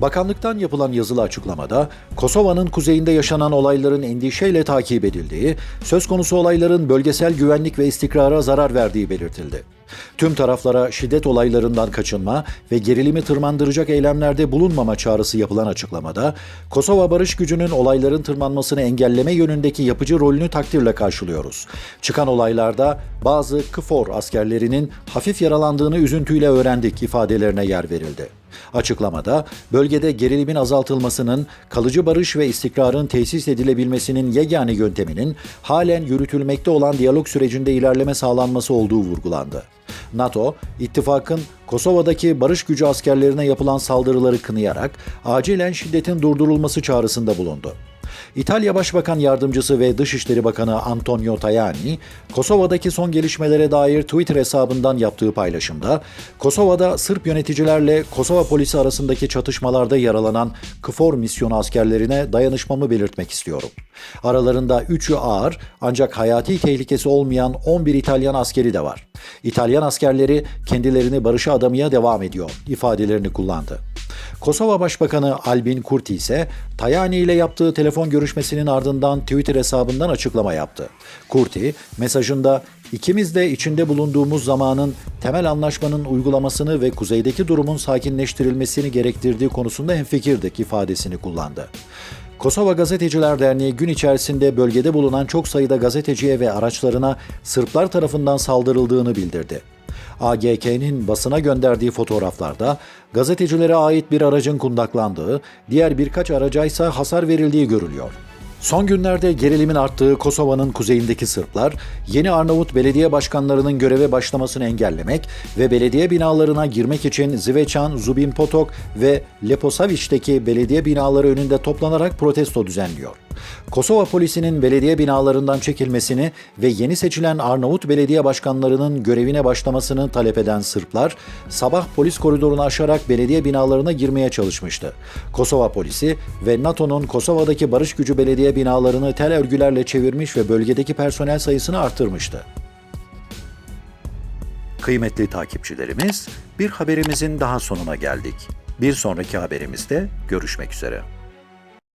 Bakanlıktan yapılan yazılı açıklamada Kosova'nın kuzeyinde yaşanan olayların endişeyle takip edildiği, söz konusu olayların bölgesel güvenlik ve istikrara zarar verdiği belirtildi. Tüm taraflara şiddet olaylarından kaçınma ve gerilimi tırmandıracak eylemlerde bulunmama çağrısı yapılan açıklamada, Kosova barış gücünün olayların tırmanmasını engelleme yönündeki yapıcı rolünü takdirle karşılıyoruz. Çıkan olaylarda bazı KFOR askerlerinin hafif yaralandığını üzüntüyle öğrendik ifadelerine yer verildi. Açıklamada bölgede gerilimin azaltılmasının, kalıcı barış ve istikrarın tesis edilebilmesinin yegane yönteminin halen yürütülmekte olan diyalog sürecinde ilerleme sağlanması olduğu vurgulandı. NATO, ittifakın Kosova'daki barış gücü askerlerine yapılan saldırıları kınayarak acilen şiddetin durdurulması çağrısında bulundu. İtalya Başbakan Yardımcısı ve Dışişleri Bakanı Antonio Tajani, Kosova'daki son gelişmelere dair Twitter hesabından yaptığı paylaşımda, Kosova'da Sırp yöneticilerle Kosova polisi arasındaki çatışmalarda yaralanan KFOR misyonu askerlerine dayanışmamı belirtmek istiyorum. Aralarında 3'ü ağır ancak hayati tehlikesi olmayan 11 İtalyan askeri de var. İtalyan askerleri kendilerini barışa adamaya devam ediyor ifadelerini kullandı. Kosova Başbakanı Albin Kurti ise Tajani ile yaptığı telefon görüşmesinin ardından Twitter hesabından açıklama yaptı. Kurti, mesajında ikimiz de içinde bulunduğumuz zamanın temel anlaşmanın uygulamasını ve kuzeydeki durumun sakinleştirilmesini gerektirdiği konusunda hemfikirdik ifadesini kullandı. Kosova Gazeteciler Derneği gün içerisinde bölgede bulunan çok sayıda gazeteciye ve araçlarına Sırplar tarafından saldırıldığını bildirdi. AGK'nin basına gönderdiği fotoğraflarda gazetecilere ait bir aracın kundaklandığı, diğer birkaç araca ise hasar verildiği görülüyor. Son günlerde gerilimin arttığı Kosova'nın kuzeyindeki Sırplar, yeni Arnavut belediye başkanlarının göreve başlamasını engellemek ve belediye binalarına girmek için Zveçan, Zubin Potok ve Leposaviç'teki belediye binaları önünde toplanarak protesto düzenliyor. Kosova polisinin belediye binalarından çekilmesini ve yeni seçilen Arnavut belediye başkanlarının görevine başlamasını talep eden Sırplar, sabah polis koridorunu aşarak belediye binalarına girmeye çalışmıştı. Kosova polisi ve NATO'nun Kosova'daki barış gücü belediye binalarını tel örgülerle çevirmiş ve bölgedeki personel sayısını arttırmıştı. Kıymetli takipçilerimiz, bir haberimizin daha sonuna geldik. Bir sonraki haberimizde görüşmek üzere.